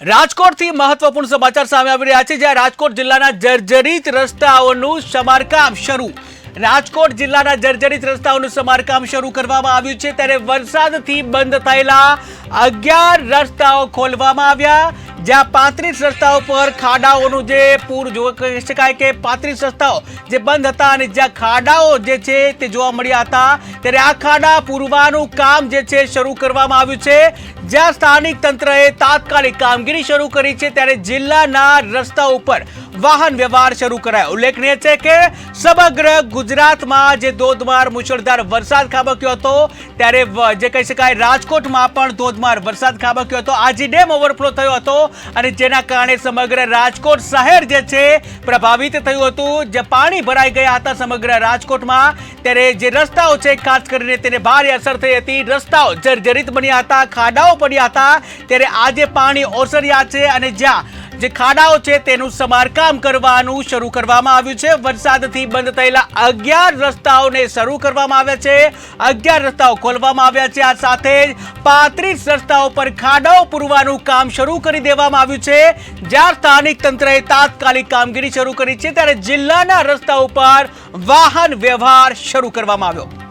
રાજકોટથી મહત્વપૂર્ણ સમાચાર સામે આવી રહ્યા છે, જ્યાં રાજકોટ જિલ્લાના જર્જરિત રસ્તાઓનું સમારકામ શરૂ. રાજકોટ જિલ્લાના જર્જરિત રસ્તાઓનું સમારકામ શરૂ કરવામાં આવ્યું છે, ત્યારે વરસાદથી બંધ થયેલા અગિયાર રસ્તાઓ ખોલવામાં આવ્યા. જ્યાં પાંત્રીસ રસ્તાઓ પર ખાડાઓનું જે પૂર કહી શકાય કે પાંત્રીસ રસ્તાઓ જે બંધ હતા અને જ્યાં ખાડાઓ જે છે તે જોવા મળ્યા હતા, ત્યારે આ ખાડા પૂરવાનું કામ જે છે શરૂ કરવામાં આવ્યું છે. જ્યાં સ્થાનિક તંત્રએ તાત્કાલિક કામગીરી શરૂ કરી છે, ત્યારે જિલ્લાના રસ્તા ઉપર વાહન વ્યવહાર શરૂ કરાયો. ઉલ્લેખનીય છે કે સમગ્ર ગુજરાતમાં જે ધોધમાર મુશળધાર વરસાદ ખાબક્યો હતો, ત્યારે જે કહી શકાય રાજકોટમાં પણ ધોધમાર વરસાદ ખાબક્યો હતો. આજે ડેમ ઓવરફ્લો થયો હતો અને જેના કારણે સમગ્ર રાજકોટ શહેર જે છે પ્રભાવિત થયું હતું. જે પાણી ભરાઈ ગયા હતા સમગ્ર રાજકોટમાં, ત્યારે જે રસ્તાઓ છે, ખાસ કરીને તેને ભારે અસર થઈ હતી. રસ્તાઓ જર્જરિત બન્યા હતા, ખાડાઓ પડ્યા હતા. ત્યારે આજે પાણી ઓસર્યા છે અને જ્યાં જે ખાડાઓ છે તેનું સમારકામ કરવાનું શરૂ કરવામાં આવ્યું છે. વરસાદથી બંધ થયેલા અગિયાર રસ્તાઓને શરૂ કરવામાં આવ્યા છે. અગિયાર રસ્તાઓ ખોલવામાં આવ્યા છે. આ સાથે જ પાંત્રીસ રસ્તાઓ પર ખાડાઓ પૂરવાનું કામ શરૂ કરી દેવામાં આવ્યું છે. જ્યાં સ્થાનિક તંત્રએ તાત્કાલિક કામગીરી શરૂ કરી છે. ત્યારે જિલ્લાના રસ્તા ઉપર વાહન વ્યવહાર શરૂ કરવામાં આવ્યો.